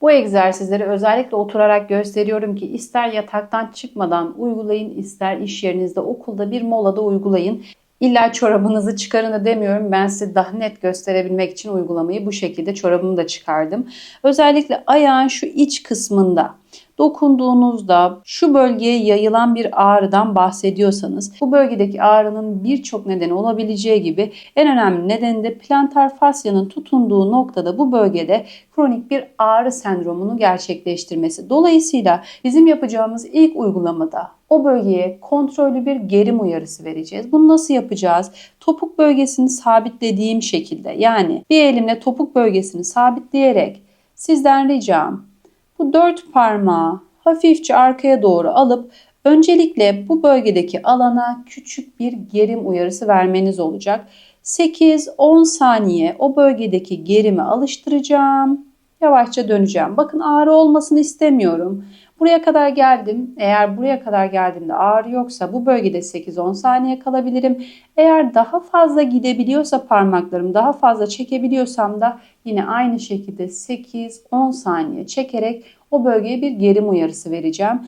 Bu egzersizleri özellikle oturarak gösteriyorum ki ister yataktan çıkmadan uygulayın, ister iş yerinizde, okulda bir molada uygulayın. İlla çorabınızı çıkarın da demiyorum. Ben size daha net gösterebilmek için uygulamayı bu şekilde çorabımı da çıkardım. Özellikle ayağın şu iç kısmında dokunduğunuzda şu bölgeye yayılan bir ağrıdan bahsediyorsanız bu bölgedeki ağrının birçok nedeni olabileceği gibi en önemli nedeni de plantar fasyanın tutunduğu noktada bu bölgede kronik bir ağrı sendromunu gerçekleştirmesi. Dolayısıyla bizim yapacağımız ilk uygulamada o bölgeye kontrollü bir gerim uyarısı vereceğiz. Bunu nasıl yapacağız? Topuk bölgesini sabitlediğim şekilde yani bir elimle topuk bölgesini sabitleyerek sizden ricam bu dört parmağı hafifçe arkaya doğru alıp öncelikle bu bölgedeki alana küçük bir gerim uyarısı vermeniz olacak. 8-10 saniye o bölgedeki gerimi alıştıracağım. Yavaşça döneceğim. Bakın ağrı olmasını istemiyorum. Buraya kadar geldim. Eğer buraya kadar geldiğimde ağrı yoksa bu bölgede 8-10 saniye kalabilirim. Eğer daha fazla gidebiliyorsa parmaklarım daha fazla çekebiliyorsam da yine aynı şekilde 8-10 saniye çekerek o bölgeye bir gerim uyarısı vereceğim.